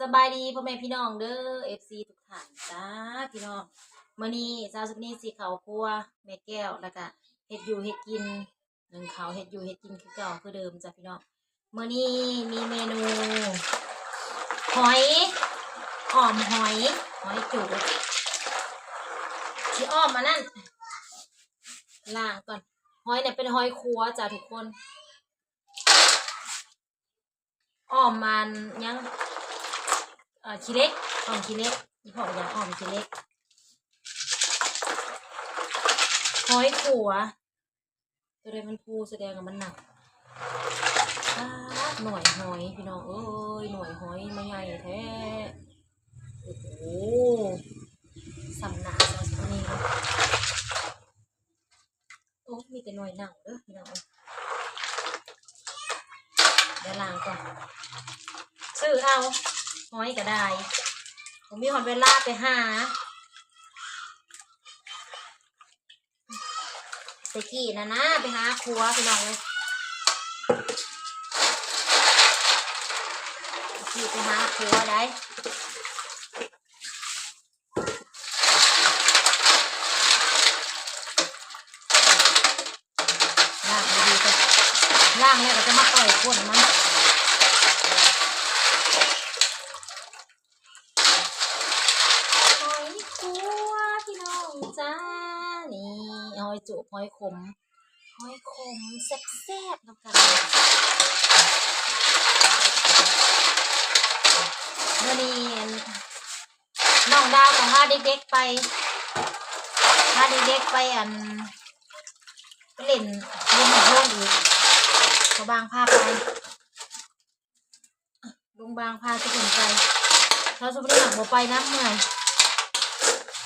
สบายดีพ่อแม่พี่น้องเด้อ FC ทุกท่านจ้าพี่น้องมื้อนี้สาวสุกนี้สิเขาครัวแม่แก้วแล้วก็เฮ็ดอยู่เฮ็ดกินหนึ่งเขาวเฮ็ดอยู่เฮ็ดกินคือเก่าคือเดิมจ้ะพี่น้องมื้อนี้มีเมนู หอยอ่อมหอยหอยจุกที่อ้อมมานั่นล้างก่อน หอยเนี่ยเป็นหอยครัวจ้ะทุกคนอ้อมมันยัง อ่อขี้เล็กอ้อมขี้เล็กนี่พ่ออยากอ้อมขี้เล็กหอยขัว ตัวใดมันพูแสดงว่ามันหนักหน่วยหอยพี่น้องเอ้ยหน่วยหอยมาใหญ่แท้โอ้โหสำนักสักนี้โอ้มีแต่หน่วยหนังเด้อพี่น้องเอ้ยเดี๋ยวล้างก่อนซื้อเอา หอยก็ได้ผมมีหอนเวลาไปหาตะกี้นะนะไปหาครัวพี่น้องเลยตะกี้ไปหาครัวได้ล่างดีๆก็ล่างเนี่ยก็จะมาปล่อยก้นมัน หอยคัวพี่น้องจ้า นี่หอย จุกหอยขมหอยขมแซ่บๆน้ำกันเมื่อนี้น้องดาวของพาเด็กๆไปพาเด็กๆไปอันไปเล่นเล่นเพื่อนอีกเขาบางพาไปลุงบางพาจะถึงไปเขาสมมติหลังบ่ไปน้ำเมื่อย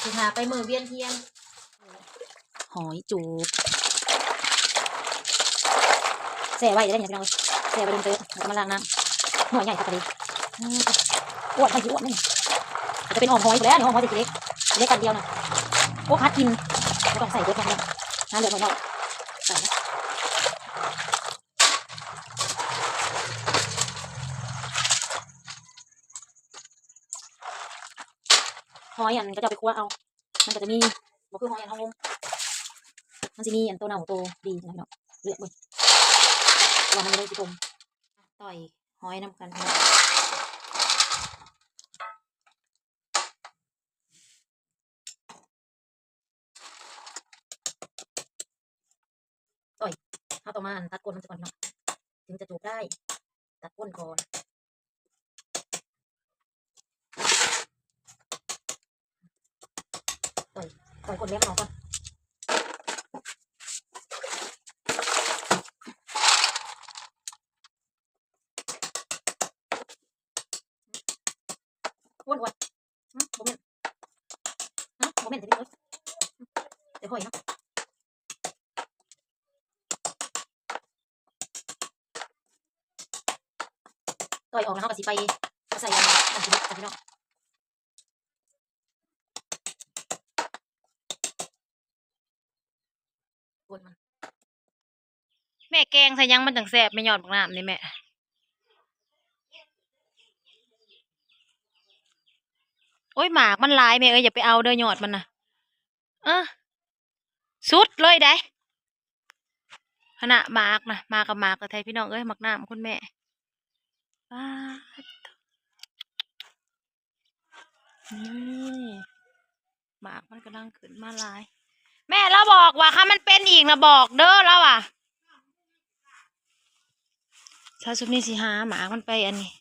สิหาไปมือเวียนเทียน หอยจูบแส่ไว้จะได้เห็นพี่น้องแส่ไว้ดินเตอะแล้วก็มาล้างน้ำหัวใหญ่สักกะดีอ้วนหอยอ้วนนี่จะเป็นอ่อมหอยกูแล้วนี่อ่อมหอยเด็กเล็กกันเดียวนะพวกคัดกินไม่ต้องใส่เยอะกันน้ำเหลืองหน่อยๆใส่นะหอยอันก็จะไปคั่วเอา มันก็จะมีบ่คือหอยอันทองวง มันจะมีอันตัวเน่าตัวดีนะพี่น้องเลือกเบิ่งตัวมันเลยสิผมต่อยหอยนำกันพี่น้องต่อยเอาต่อมาอันตัดก้นมันจะก่อนพี่น้องถึงจะจูบได้ ตัดก้นก่อนต่อยต่อยก้นเล็บออกก่อนอ้วนอ้วนอืมโมเมนต์อืมโมเมนต์เดี๋ยวนี้เลยอืมเดี๋ยวค่อยเนาะต่อยออ ก็สิไปใส่อันอันที่อันที่นาะกวนมัน แม่แกงใส่ยังมันจังแซ่บไม่หยอดบักน้ำนี่แม่โอ้ยหมากมันลายแม่เอ้ยอย่าไปเอาเด้อยอดมันนะเออสุดเลยได้ขณะหมากนะมากกับหมากกับไทยพี่น้องเอ้ยหมักน้ำคุณแม่ป้าด นี่หมากมันกำลังขึ้นมาลาย แม่เราบอกว่าถ้ามันเป็นอีกนะบอกเด้อแล้วอะถ้าสุดนี้สิหาหมากมันไปอันนี้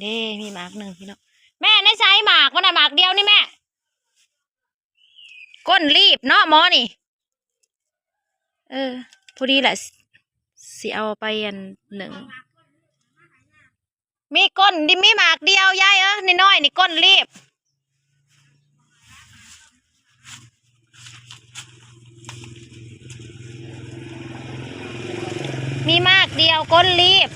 เด้มีหมากหนึ่งพี่น้องแม่ในใช้หมากมันอะหมากเดียวนี่แม่ ก้นรีบเนาะหมอนี่ เออพอดีแหละสสิเอาไปอันหนึ่งมีก้นดิมีหมากเดียวยายเออนี่น้อยนี่ก้นรีบ มีมากเดียวก้นรีบ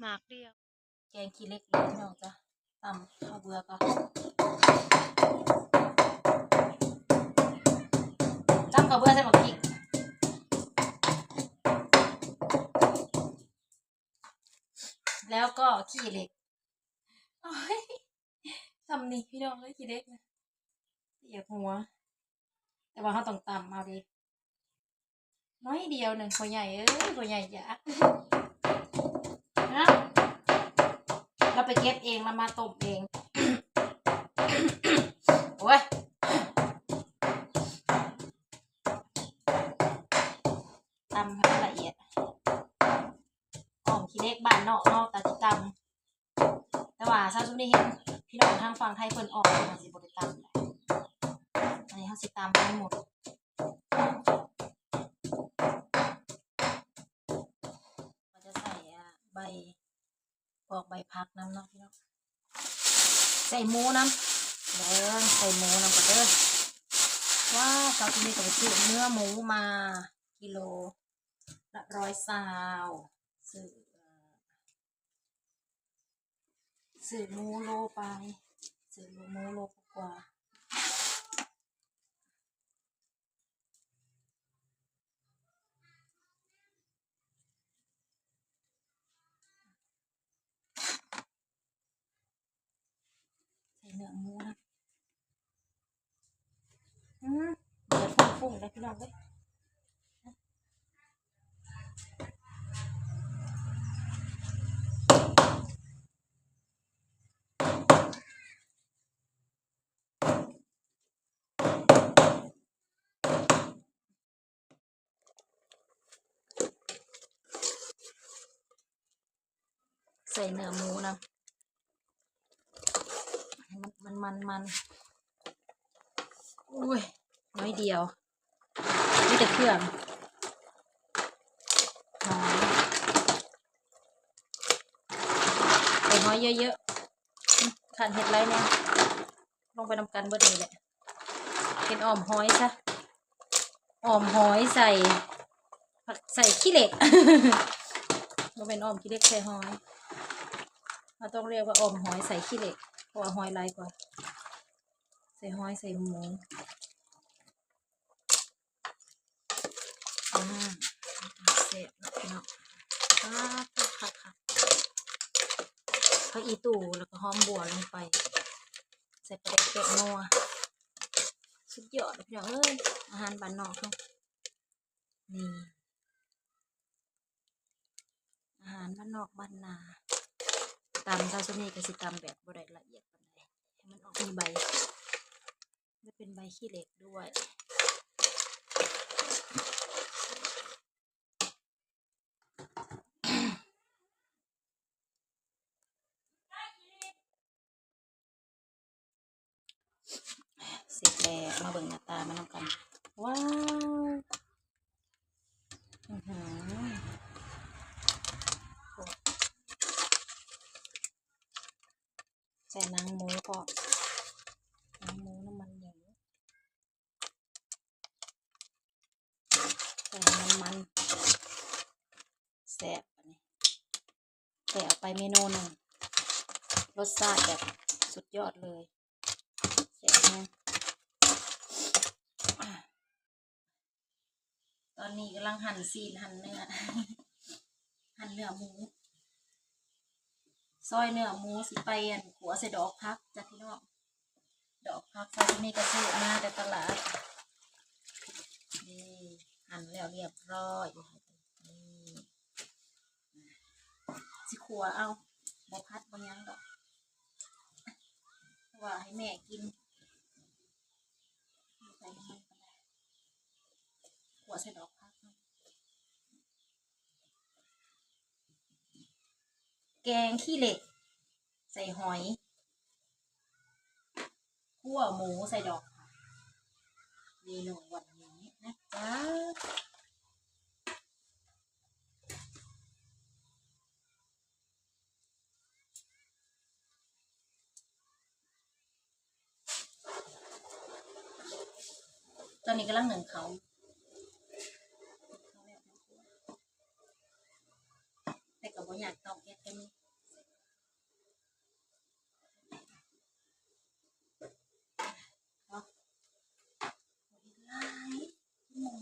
หมากเดียว แกงขี้เล็กเลยพี่น้องจ้ะตำข้าวเบื่อก็ตำข้าวเบื่อใส่หมกพริกแล้วก็ขี้เล็กทำนี่พี่น้องเลยกี่เด็กนะเหยียบหัว แต่ว่าเขาต้องตำเอาดิ น้อยเดียวหนึ่งพอใหญ่เอ้ยพอใหญ่อยากนะเราไปเก็บเองเรามาต้มเองโอ้ยตำให้ละเอียดอ่อมขี้เล็กบ้านนอกนอกต่ที่ตำแต่ว่าซาซุนี่เห็นพี่น้องทางฝั่งไทยเพิ่นออกมาสิบริตำแหละอันนี้เขาสิตำให้หมด เราจะใส่อะใบปอกใบ พักน้ำเนาะพี่น้องใส่หมูน้ำเด้อใส่หมูน้ำกันเด้อว้าวเราที่นี่ก็ไปซื้อเนื้อหมูมากิโลละร้อยซาวซื้อเอ่อซื้อหมูโลไปซื้อหมูโลกว่า ใส่เนื้อหมูนะอืมเดือดฟุ้งๆเลยพี่น้องเลยใส่เนื้อหมูนะให้ มันมันมันมันอุ้ยน้อยเดียวนี่แต่เครื่องหอมใส่น้อยเยอะๆขันเห็ดไรเนี่ยลงไปนำกันเบิดนี่แหละเป็นอ่อมหอยซะอ่อมหอยใส่ผักใส่ขี้เหล็กมันเป็นอ่อมขี้เหล็กใส่หอยเราต้องเรียกว่าอ่อมหอยใส่ขี้เหล็ก เพราะว่าหอยลายกว่า ใส่หอยใส่หมูอืมเสร็จแล้วพี่น้องครับครับครับผักอีตู่แล้วก็หอมบัวลงไป ใส่ปลาเด็กเกะนัวสุดยอดเลยพี่น้องเอ้ยอาหารบ้านนอกเนาะนี่อาหารบ้านนอกบ้านนา ตำซาซุมิก็สิตำแบบบ่ได้ละเอียดปานใดให้มันออกมีใบและเป็นใบขี้เหล็กด้วยเสร็จแล้วมาเบิ่งหน้าตามันนำกัน ว้าวอื้อหือโอ้ใส่หนังหมูก็หนังหมูน้ำมันหมูใส่น้ำมันแซ่บอันนี้แต่ เมนูหนึ่งรสชาติแบบสุดยอดเลยแซ่บแน่ตอนนี้กำลังหั่นซีนหั่นเนื้อ หั่นเนื้อหมูซอยเนื้อหมูสิไปอันขัวใส่ดอกพักจ้ะพี่น้องดอกพักซอยที่นี่ก็ซื้อมาแต่ตลาดนี่หั่นแล้วเรียบร้อย นี่ สิขัวเอาบ่พัดบ่หยังดอกเพราะว่าให้แม่กินใส่น้ำมันก็ได้หัวใส่ดอกพักแกงขี้เหล็ก ใส่หอยขั่วหมูใส่ดอกผักเมนูวันนี้นะจ๊ะ ตอนนี้กำลังหนึ่งเขา แต่ก็บ่อยากตอกเฮ็ดกันเนาะบ่เฮ็ดหลายหมู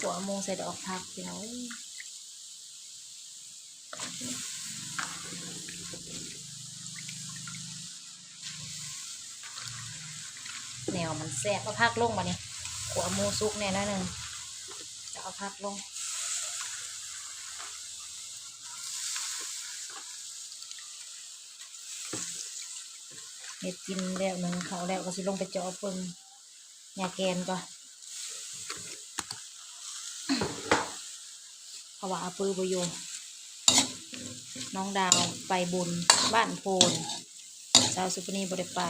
หัวโมงใส่ดอกพักพี่น้องแนวมันแซ่บเอาพักลงมาเนี่ยหัวโมซุกแน่นอนหนึ่งจะเอาพักลงเห็ดกินแล้วหนึ่งเขาแล้วก็สิลงไปเจาะเปิงยาแกนก็เพาว่าปือบโยู่น้องดาวไปบุญบ้านโพนสาวสุพนีบริไป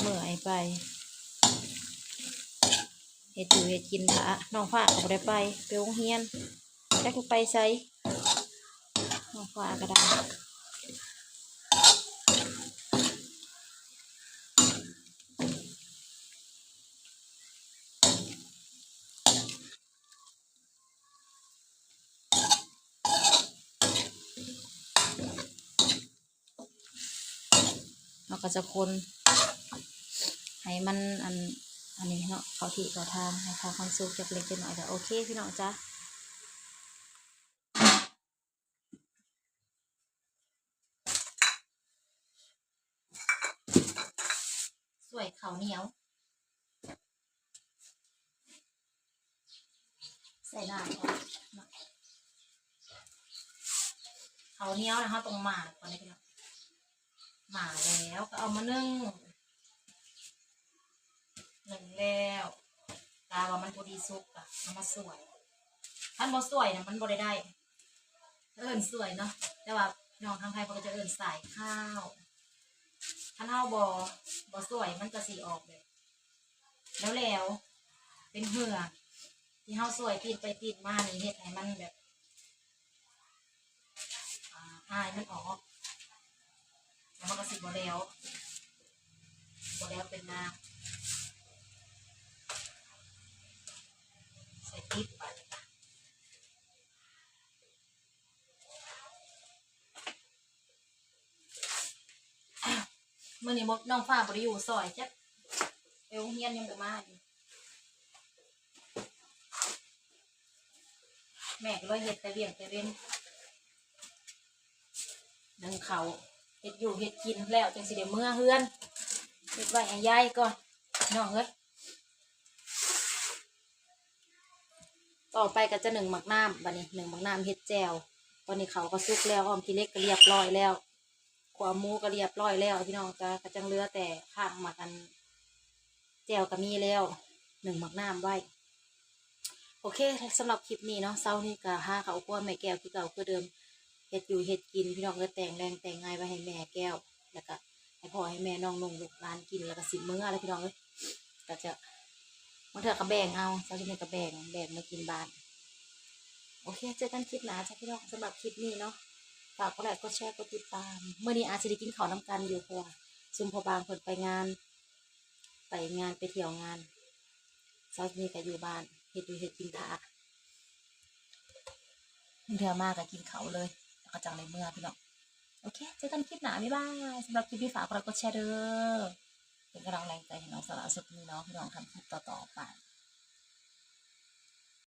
เมื่อไอไปเห็ดอยู่เห็ดกินพระน้องฟ้าก็บริไปไปโรงเรียนแค่ก็ไปใส่น้องฟ้าก็ได้ เราก็จะคนให้มันอันอันนี้เนาะเขาที่เขาทางให้เขาความสุขจากเล็กจนหน่อยแต่โอเคพี่น้องจ้าสวยเขาวเหนียว ใส่น้เนาะ เขาเนี้ยวนะคะตรงหมากก่อนเลยพี่น้องหมาแล้วก็เอามานึ่งหนึ่งแล้วกาว่ามันพอดีสุกอะเอามาสวยท่านบอสวยนะมันบอได้ได้ เอิญสวยเนาะแต่ว่าน้องทางไทยเขาก็จะเอิญสายข้าวท่านเฮาบอบอสวยมันจะสีออกเลย แล้วแล้วเป็นเหือกที่เฮาสวยติดไปติดมานี่เฮ็ดให้มันแบบ อ่ายมันออกแล้วมันก็สิบแล้วบแล้วเป็นน้ำใส่ติ๊บไปเมื่อนี้บอกน้องฟ้าบริอยู่ซอยจ๊ะไปโรงเรียนยังบ่มาอยู่แม่ก็เลยเฮ็ดแต่เวียงแต่เว้น นึ่งเขาเฮ็ดอยู่เฮ็ดกินแล้วจังสิเดี๋ยวเมื่อเฮือนเฮ็ดไว้ให้ยายก่อนน้องเอ้ยต่อไปก็จะหนึ่งหมักน้ำบัดนี้หนึ่งหมักน้ำเฮ็ดแจ่วตอนนี้เขาก็สุกแล้วอ้อมขี้เล็กก็เรียบร้อยแล้วขวามูก็เรียบร้อยแล้วพี่น้องก็ก็จังเลือแต่ข้างหมักกันแจ่วก็มีแล้วหนึ่งหมักน้ำไว้โอเคสำหรับคลิปนี้เนาะเช้านี้ก็ห้าเขากลัวแม่แก้วคือเก่าคือเดิม ฮ็ดอยู่เฮ็ดกินพี่น้องก็แต่งแรงแต่งง่ายไว้ให้แม่แก้ว แล้วก็ให้พ่อให้แม่น้องนุ่งลูกหลานกินแล้วก็สิมื้ออะไรพี่น้องเอ้ยก็จะบางเทื่อก็แบ่งเอาเจ้าที่นี่ก็แบ่งแบ่งมากินบ้านโอเคเจอกันคลิปหน้าจ้ะพี่น้องสำหรับคลิปนี้เนาะฝากกดไลค์กดแชร์กดติดตาม เมื่อนี้อาจจะได้กินข้าวน้ำกันอยู่เพราะว่าซุมพอบางเพิ่นไปงาน ไปงานไปเที่ยวงานเจ้าที่นี่ก็อยู่บ้านเฮ็ดอยู่เฮ็ดกินทาเทื่อมากก็กินเขาวเลย แล้วก็จังในเมื่อพี่น้องโอเค เจอกันคลิปหน้าบ๊ายบายสำหรับคลิปที่ฝากเราก็แชร์เด้อเป็นกำลังแรงใจให้น้องสารสุดนี้เนาะพี่น้องทำคลิปต่อๆไป